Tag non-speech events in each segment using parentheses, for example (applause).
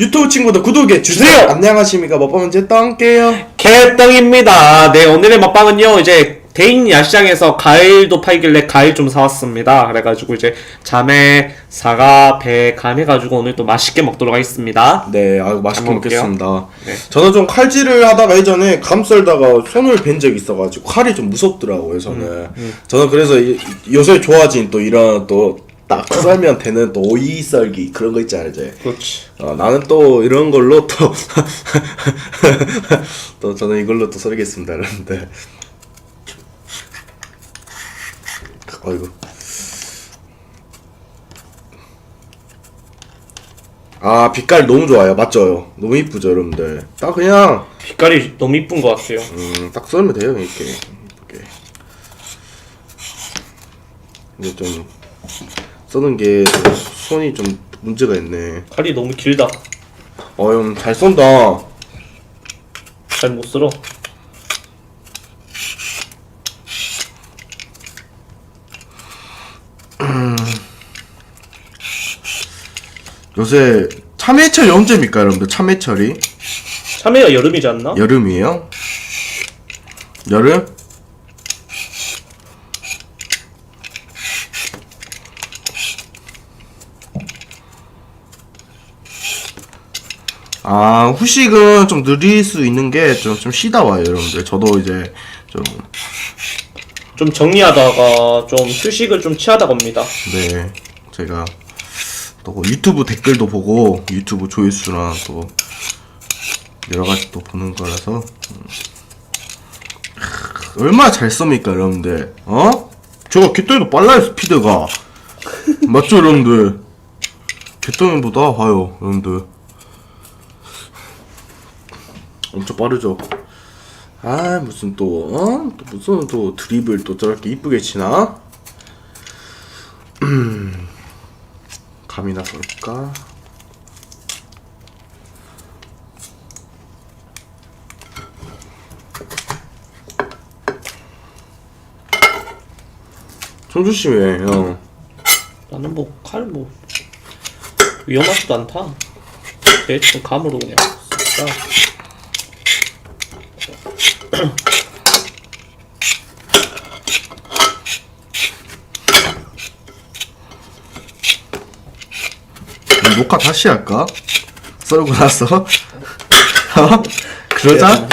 유튜브 친구들 구독해 주세요. 안녕하십니까 먹방은제 땅게요. 개떡입니다. 네, 오늘의 먹방은요, 이제, 대인 야시장에서 과일도 팔길래 과일 좀 사왔습니다. 그래가지고 이제, 자매, 사과, 배, 감 해가지고 오늘 또 맛있게 먹도록 하겠습니다. 네, 아유 맛있게 잘 먹을게요. 먹겠습니다. 네. 저는 좀 칼질을 하다가 예전에 감 썰다가 손을 벤 적이 있어가지고 칼이 좀 무섭더라고요. 저는 저는 그래서 이- 요새 좋아진 또 이런 또 딱 썰면 되는 또 오이 썰기 그런 거 있잖아요 이제. 그렇지. 어, 나는 또 이런 걸로 또, (laughs) 또 저는 이걸로 또 썰겠습니다, 여러분들. 어이구. 아, 빛깔 너무 좋아요. 맞죠? 너무 이쁘죠, 여러분들. 딱 그냥, 빛깔이 너무 이쁜 것 같아요. 음, 딱 썰면 돼요, 이렇게. 이쁘게. 이제 좀, 써는 게 손이 좀 문제가 있네. 칼이 너무 길다. 어, 형, 잘 쏜다. 잘 못 쓸어. (clears throat) 요새 참외철이 언제입니까, 여러분들? 참외철이 참외가 여름이지 않나? 여름이에요? 여름? 아 후식은 좀 느릴 수 있는 게 좀 좀 쉬다 와요 여러분들 저도 이제 좀 좀 정리하다가 좀 휴식을 좀 취하다 겁니다. 네, 제가 또그 유튜브 댓글도 보고 유튜브 조회수나 또 여러 가지 또 보는 거라서 음. 크, 얼마나 잘 씁니까 여러분들? 어? 제가 개똥이도 빨라요 스피드가 맞죠 여러분들? 개똥이보다 봐요 여러분들 엄청 빠르죠. 아 무슨 또 어? 또 무슨 또 드립을 또 저렇게 이쁘게 치나? 감이나 쏠까? 손 조심해 형 나는 뭐, 칼 뭐, 위험하지도 않다. 대충 감으로 그냥 싹. 녹화 다시 할까? 썰고 나서 어? 그러자?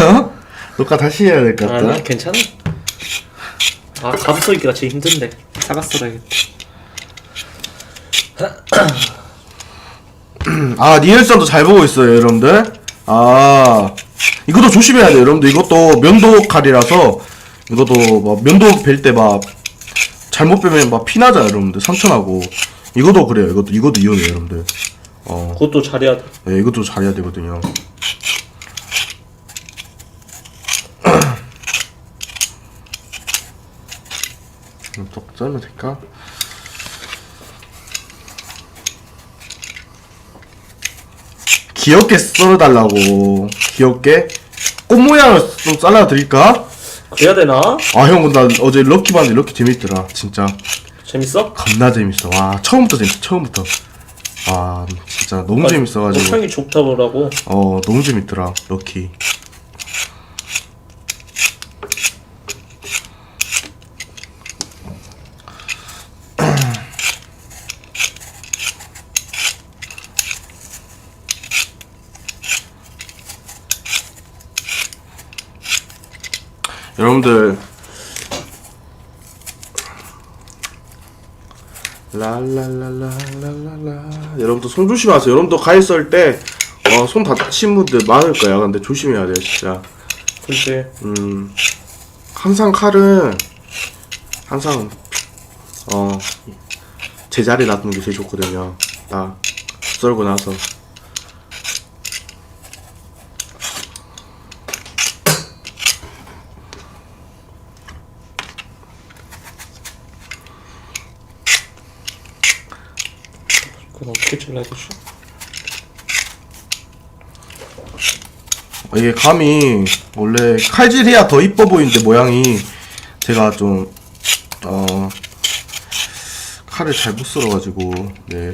어? 녹화 다시 해야 될것 같다 아니, 괜찮아. 아, 감 썰기가 제일 힘든데. 사과 썰어야겠다. (clears throat) 아 니엘선도 잘 보고 있어요 여러분들 아 이것도 조심해야 돼요. 여러분들 이것도 면도 칼이라서 이것도 막 면도 벨 때 막 잘못 빼면 막 피나잖아요 여러분들. 상처나고. 이것도 그래요. 이것도 이것도 이혼해요 여러분들. 어. 그것도 잘해야 돼. 네, 이것도 잘해야 되거든요. 음, 또 썰면 될까? 귀엽게 썰어달라고 귀엽게 꽃 모양을 좀 잘라드릴까? 그래야 되나? 아형 나 어제 럭키 봤는데 럭키 재밌더라 진짜 재밌어? 겁나 재밌어 와 처음부터 재밌어 처음부터 아 진짜 너무 재밌어가지고 평이 좋다더라고. 어 너무 재밌더라 럭키 여러분들. 랄랄랄랄랄랄라. 여러분들 손 조심하세요. 여러분들 가위 썰때 어 손 다친 분들 많을 거야. 근데 조심해야 돼요 진짜. 글쎄. 음 항상 칼은 항상 어 제자리에 놔두는 게 제일 좋거든요. 딱 썰고 나서 나겠지? 아, 이게 감이 원래 칼질해야 더 이뻐 보이는데 모양이 제가 좀 어, 칼을 잘 못 썰어가지고 네.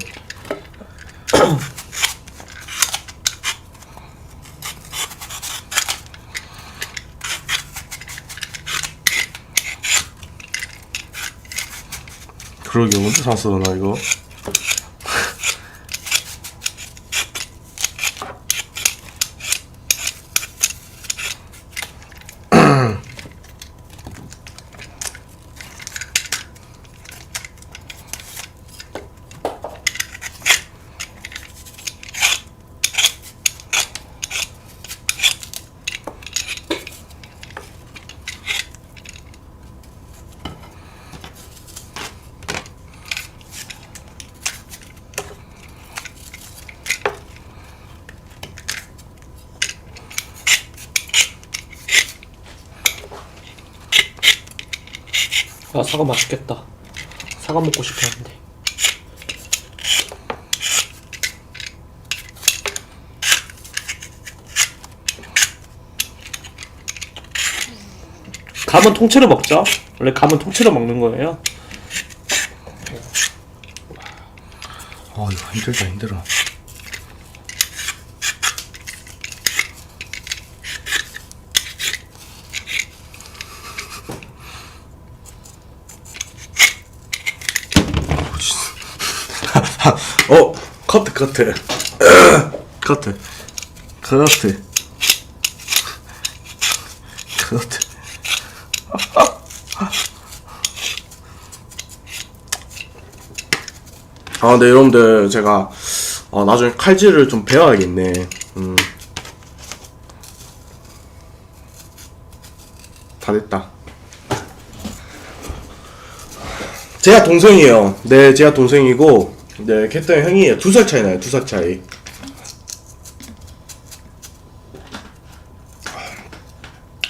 그러게 언제 샀어 나 이거 아 사과 맛있겠다. 사과 먹고 싶었는데. 감은 통째로 먹죠. 원래 감은 통째로 먹는 거예요. 아 이거 힘들다 힘들어 (laughs) 어 커트 커트 (clears throat) 커트 커트 커트 (laughs) 아, 네, 여러분들, 제가, 어, 나중에 칼질을 좀 배워야겠네. 음. 다 됐다. 제가 동생이에요. 네, 제가 동생이고, 네, 개떡 형이에요. 두살 차이 나요, 두 살 차이.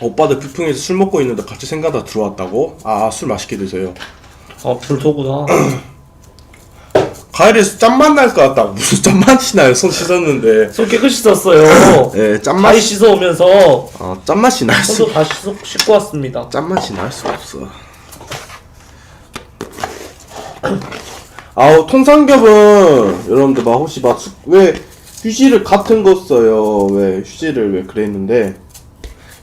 오빠들 뷔풍에서 술 먹고 있는데 같이 생각하다 들어왔다고? 아, 술 맛있게 드세요. 아 불토구나. (clears throat) 가을에서 짠맛 날 것 같다. 무슨 짠맛이 나요? 손 씻었는데. 손 깨끗이 썼어요. 예, 많이 짠맛이, 씻어 오면서 어, 짠맛이 날 수, 손도 다 씻어, 씻고 왔습니다. 짠맛이 날 수 없어. (clears throat) 아우, 통삼겹은, 여러분들, 막, 혹시 막, 수- 왜, 휴지를 같은 거 써요? 왜, 휴지를 왜 그랬는데,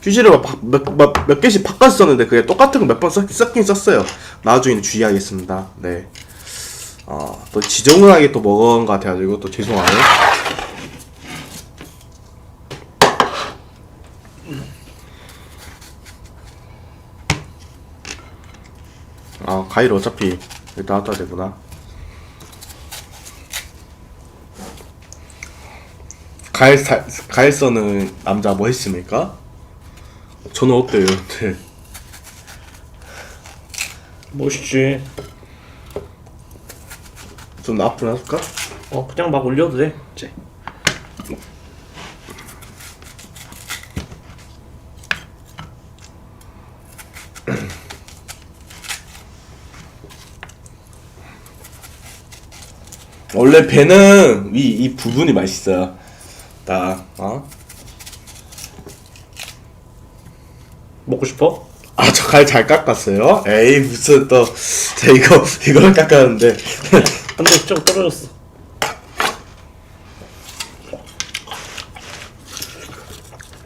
휴지를 막, 바- 몇, 개씩 바꿔 썼는데, 그게 똑같은 거 몇 번 썼긴 썼어요. 나중에 주의하겠습니다. 네. 어, 또 지저분하게 또 먹은 것 같아가지고, 또 죄송하네. 아, 가위를 어차피 일단 놔둬야 되구나. 가일 사, 가일 써는 남자 뭐 했습니까? 저는 어때요, 네. 멋있지. 좀 앞으로 놔둘까? 어 그냥 막 올려도 돼. 이제. 원래 배는 이, 이 부분이 맛있어요. 딱, 어? 먹고 싶어? 아, 저 가위 잘 깎았어요? 에이, 무슨 또, 자, 이거, (laughs) 이걸 깎았는데. (laughs) 한대 쭉 떨어졌어.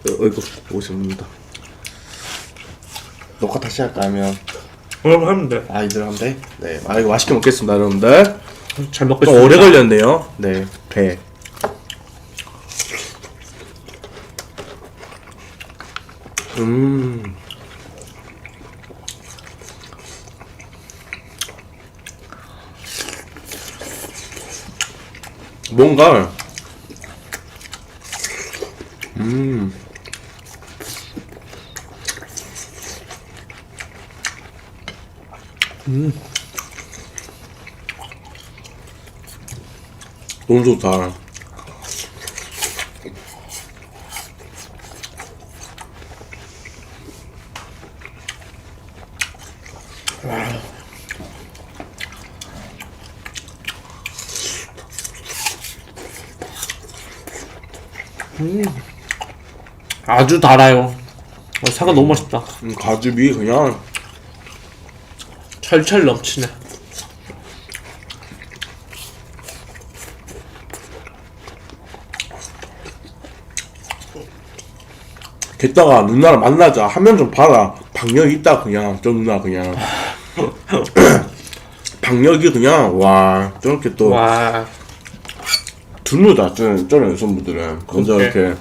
어, 이거, 오십니다. 녹화 다시 할까 하면, 그럼 하면 돼. 아이들한테? 네. 아, 이거 맛있게 먹겠습니다, 여러분들. 잘 먹고 좀 있어. 오래 걸렸네요. 네, 배. 음. 뭔가 음. 너무 좋다. 아주 달아요. 어, 사과 너무 맛있다. 음, 가죽이 그냥 철철 넘치네. 게다가 누나를 만나자 하면 좀 봐라. 박력 있다 그냥 저 누나 그냥 (laughs) (clears throat) 박력이 그냥 와 저렇게 또 와 드물다 저런 저런 여성분들은 먼저 그렇게.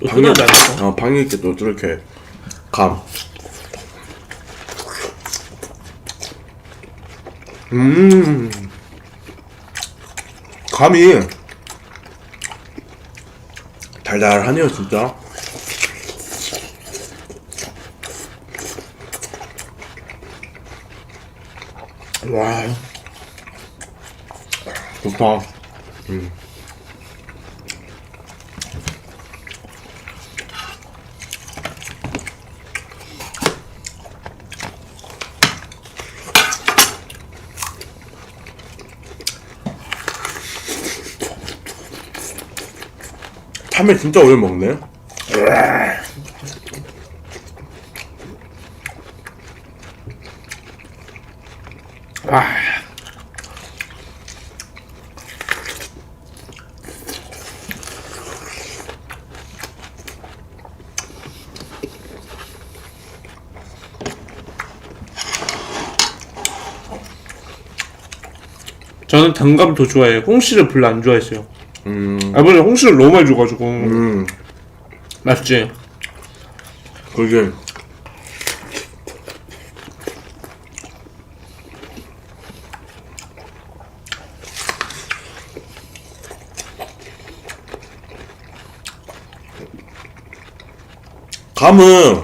이렇게 또 않죠? 어, 방역 있게 또 저렇게 감. 음, 감이 달달하네요, 진짜. 와, 좋다. 참외 진짜 오래 먹네. 저는 단감 더 좋아해요. 홍시를 별로 안 좋아했어요. 음, 아버지 홍시를 너무 많이 줘가지고 음, 맛있지. 그게 감은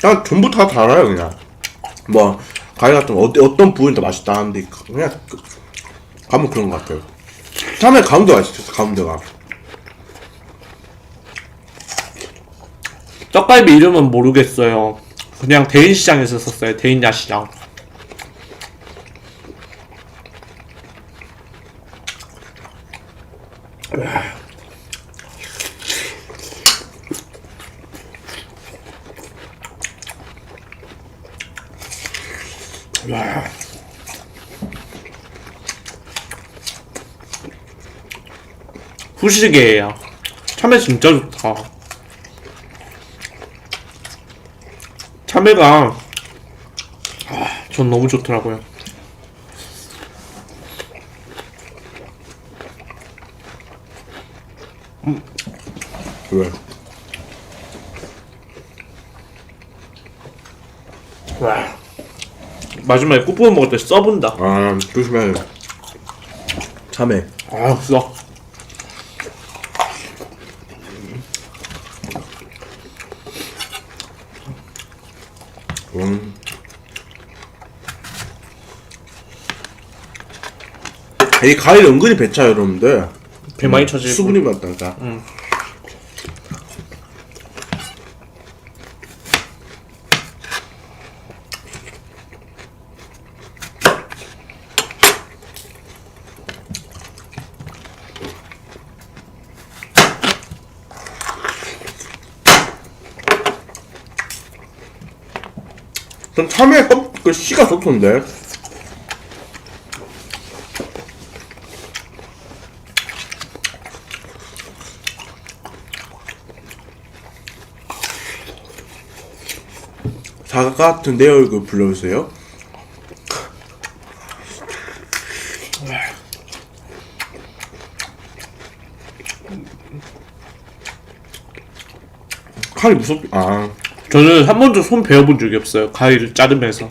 그냥 전부 다 달아요 그냥 뭐 과일 같은 거 어디, 어떤 부분이 더 맛있다 하는데 그냥 그- 감은 그런 것 같아요 참외 감도 맛있었어 감도가 떡갈비 이름은 모르겠어요. 그냥 대인시장에서 썼어요. 대인 야시장. 후 식이에요. 참외 진짜 좋다. 참외가 아, 전 너무 좋더라고요. 왜? 와. 마지막에 꽃부분 먹을 때 써본다. 아 조심해야 돼 참외 아, 써. 음. 이 과일 은근히 배차 여러분들. 배 많이 쳐지고. 수분이 많다니까 전 참외 껍, 그 씨가 좋던데 사과 같은 내 얼굴 불러주세요. 칼이 무섭, 아, 저는 한 번도 손 베어본 적이 없어요. 과일을 자르면서.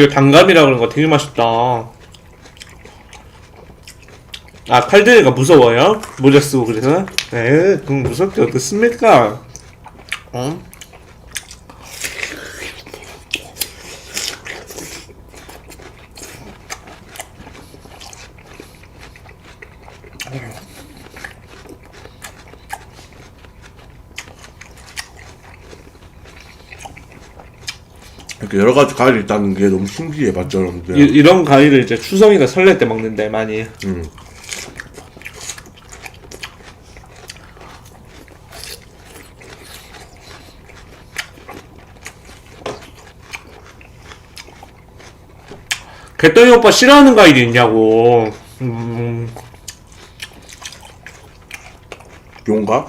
이거 단감이라 그런 거 되게 맛있다. 아, 칼들이가 무서워요? 모자 쓰고 그래서? 에, 그건 무섭게 어떻습니까? 어? 이렇게 여러 가지 과일이 있다는 게 너무 신기해, 맞죠, 여러분들? 이, 이런 과일을 이제 추성이가 설날 때 먹는데 많이 음. 개떡이 오빠 싫어하는 과일이 있냐고. 음, 용가?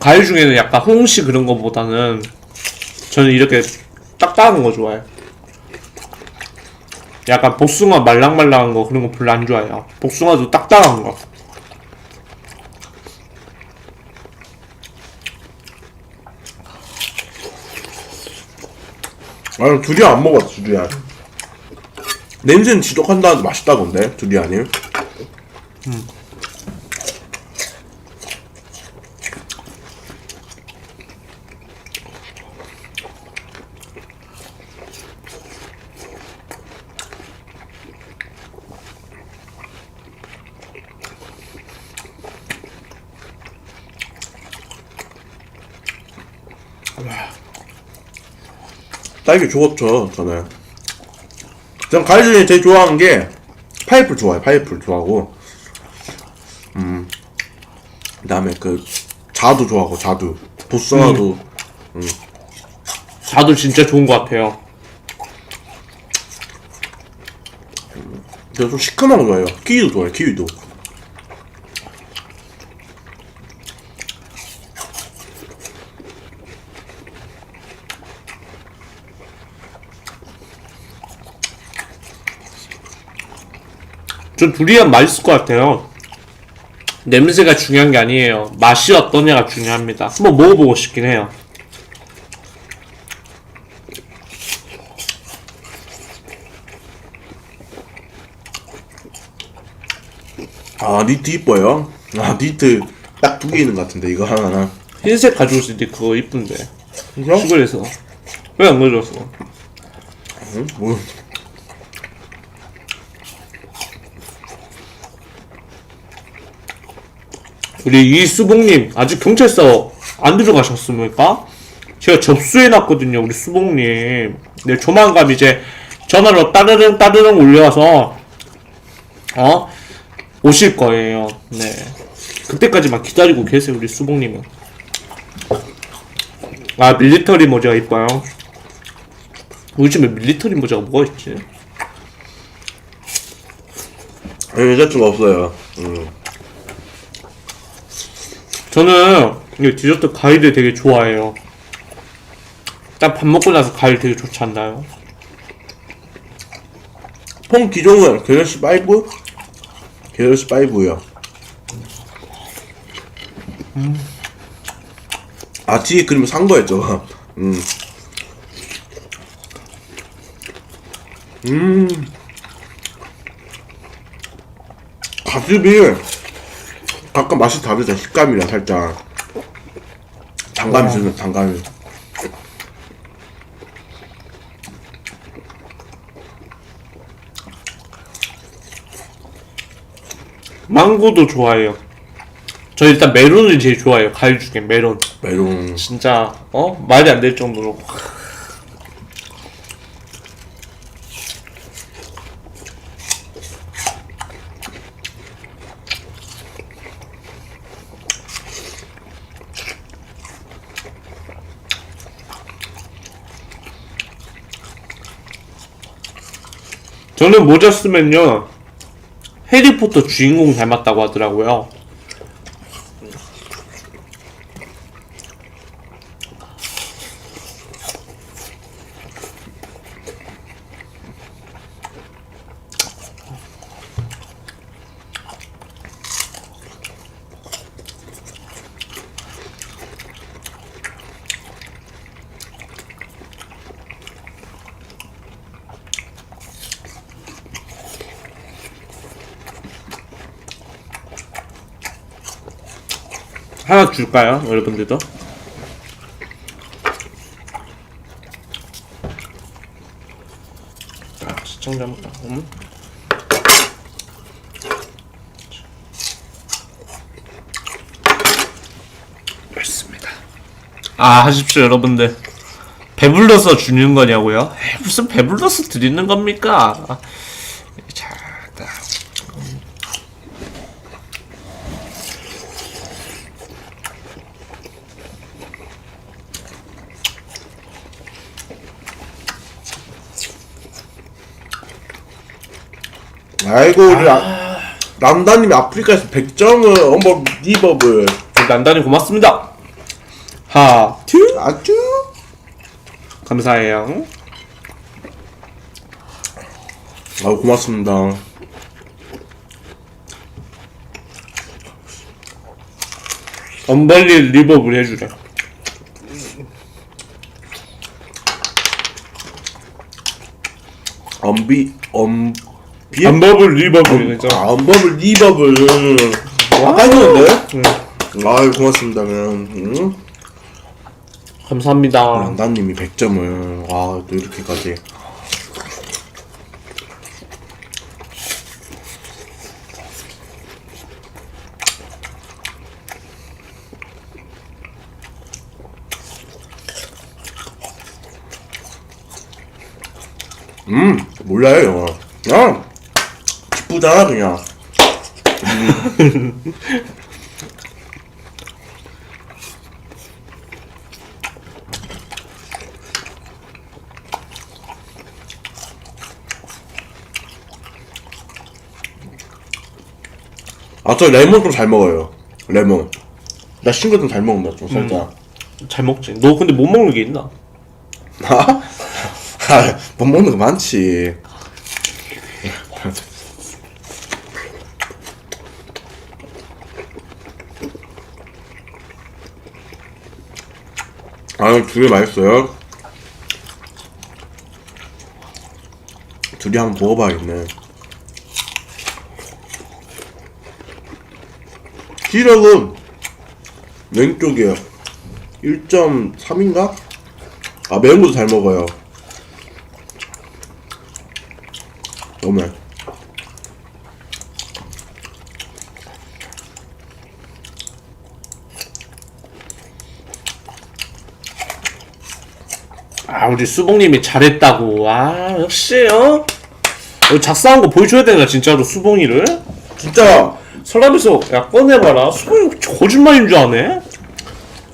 과일 중에는 약간 홍시 그런 거보다는 저는 이렇게 딱딱한 거 좋아해요. 약간 복숭아 말랑말랑한 거 그런 거 별로 안 좋아해요. 복숭아도 딱딱한 거. 아니 두리안 안 먹었어 두리안 냄새는 지독한다는데 맛있다던데 두리안이 딸기 좋았죠 저는. 전 과일 중에 제일 좋아하는 게 파인애플 좋아해요 파인애플 좋아하고. 음. 그다음에 그 자두 좋아하고 자두. 보스나도 자도 진짜 좋은 것 같아요. 제가 좀 시큼한 거 좋아해요. 키위도 좋아해요 키위도 전 두리안 맛있을 것 같아요. 냄새가 중요한 게 아니에요. 맛이 어떠냐가 중요합니다. 한번 먹어보고 싶긴 해요. 아 니트 이뻐요 아 니트 딱 두 개 있는 것 같은데 이거 하나는 흰색 가져올 수 있는데 그거 이쁜데. 그럼? 시골에서. 왜 안 가져왔어? 응? 뭐 우리 이수봉님 아직 경찰서 안 들어가셨습니까? 제가 접수해놨거든요 우리 수봉님 네 조만간 이제 전화로 따르릉 따르릉 올려와서 어 오실 거예요 네 그때까지만 기다리고 계세요 우리 수봉님은 아 밀리터리 모자가 이뻐요 요즘에 밀리터리 모자가 뭐가 있지? 여자친구 없어요 음. 저는 이 디저트 과일을 되게 좋아해요. 딱 밥 먹고 나서 과일 되게 좋지 않나요? 폰 기종은 갤럭시 5? 갤럭시 5요 아 뒤에 그림 산 거였죠 음. 음. 가습이 각각 맛이 다르죠 식감이랑 살짝 장감이 주는 장감이 망고도 좋아해요. 저 일단 메론을 제일 좋아해요. 과일 중에 메론. 메론 진짜 어 말이 안 될 정도로. 저는 모자 쓰면요 해리포터 주인공 닮았다고 하더라고요. 하나 줄까요, 여러분들도? 아, 시청자입니다. 음. 됐습니다. 아, 하십시오, 여러분들. 배불러서 주는 거냐고요? 에이, 무슨 배불러서 드리는 겁니까? 아이고 우리 아... 남다님이 아프리카에서 100점을 엄버 리버블 난단히 고맙습니다. 하, 튜. 아쭈 감사해요. 아 고맙습니다 언벌리 리버블 해주래. 엄비 엄비 언버블 리버블이죠. 아 엄버블 리버블. 아까 했는데? 아유 고맙습니다 그냥. 응? 감사합니다. 남다님이 100점을. 와또 이렇게까지. 음 몰라요 영어 그 냥 기쁘잖아 그냥 아 저 레몬 좀 잘 먹어요 레몬 나 신거 좀 잘 먹는다 좀 살짝 잘 먹지. 너 근데 못 먹는 게 있나? 아? 못 먹는 거 많지 아 두개 맛있어요. 둘이 한번 먹어봐야겠네. 시력은 왼쪽이에요. 1.3인가? 아 매운 것도 잘 먹어요. 너무 아 우리 수봉님이 잘했다고. 아 역시 어. 어, 작사한 거 보여줘야 되나 진짜로 수봉이를? 진짜 설날에서 야 꺼내봐라. 수봉이 거짓말인 줄 아네.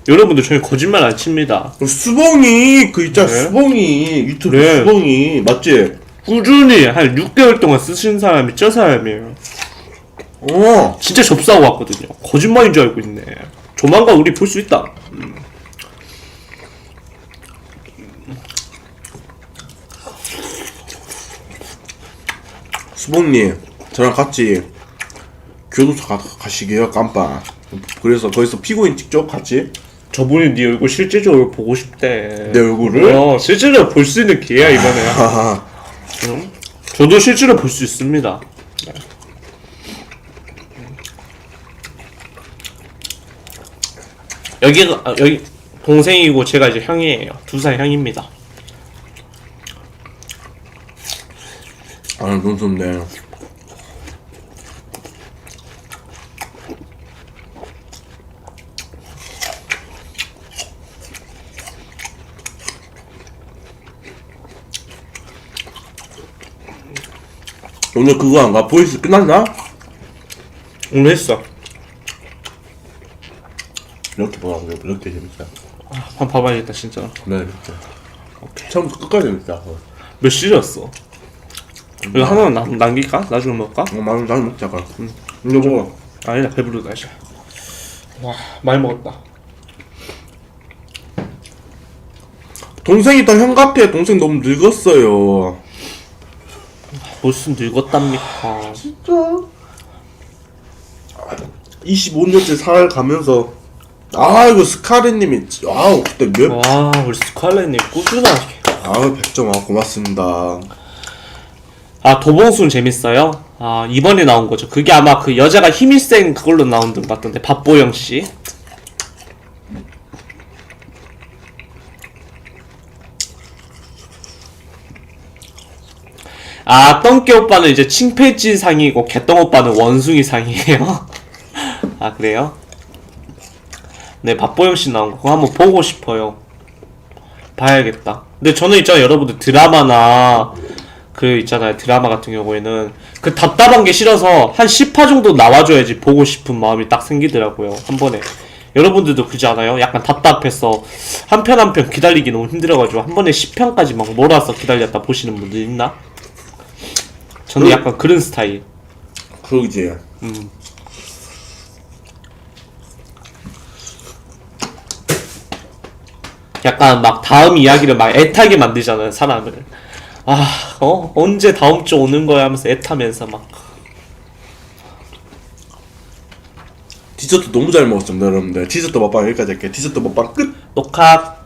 여러분들 저희 거짓말 안 칩니다. 수봉이 그 있잖아 네. 수봉이 유튜브 그래. 수봉이 맞지? 꾸준히 한 6개월 동안 쓰신 사람이 저 사람이에요. 어 진짜 접수하고 왔거든요. 거짓말인 줄 알고 있네. 조만간 우리 볼 수 있다. 수봉님 저랑 같이 교도소 가, 가시게요 깜빡 그래서 거기서 피고인 직접 같이 저분이 네 얼굴 실제적으로 보고 싶대. 내 얼굴을? 어, 실제로 볼 수 있는 기회야 이번에. (laughs) 하하 저도 실제로 볼 수 있습니다. 네. 여기가 아, 여기 동생이고 제가 이제 형이에요. 두 살 형입니다. 아 너무 좋네 오늘 그거 안 가? 보이스 끝났나? 오늘 했어. 이렇게 보라고 이렇게 재밌다 한번 봐봐야겠다 진짜. 네 진짜 처음부터 끝까지 재밌다 어몇 시였어? 이거 하나만 남, 남길까? 나중에 먹을까? 많이 많이 먹자 그럼 응. 이거 먹어 아니다 배부르다 이제. 와 많이 먹었다. 동생이 더형 같아 동생 너무 늙었어요 무슨 늙었답니까? 25년째 살아가면서 아이고 스카레님이 아우 그때 몇 와 우리 스칼렛님 꾸준하게. 아우 100점 아 고맙습니다 아 도봉순 재밌어요? 아 이번에 나온 거죠. 그게 아마 그 여자가 힘이 센 그걸로 나온 듯 같던데 박보영 씨. 아 똥개 오빠는 이제 칭패지 상이고 개똥 오빠는 원숭이 상이에요. (laughs) 아 그래요? 네 박보영 씨 나온 거 그거 한번 보고 싶어요. 봐야겠다. 근데 저는 있잖아요 여러분들 드라마나 그 있잖아요 드라마 같은 경우에는 그 답답한 게 싫어서 한 10화 정도 나와줘야지 보고 싶은 마음이 딱 생기더라고요 한 번에 여러분들도 그지 않아요? 약간 답답해서 한 편 한 편 기다리기 너무 힘들어가지고 한 번에 10편까지 막 몰아서 기다렸다 보시는 분들 있나? 저는 그- 약간 그런 스타일. 그러지. 약간 막 다음 이야기를 막 애타게 만들잖아요 사람을. 아, 어 언제 다음 주 오는 거야 하면서 애타면서 막. 디저트 너무 잘 먹었습니다, 여러분들. 디저트 먹방 여기까지 할게요. 디저트 먹방 끝! 녹화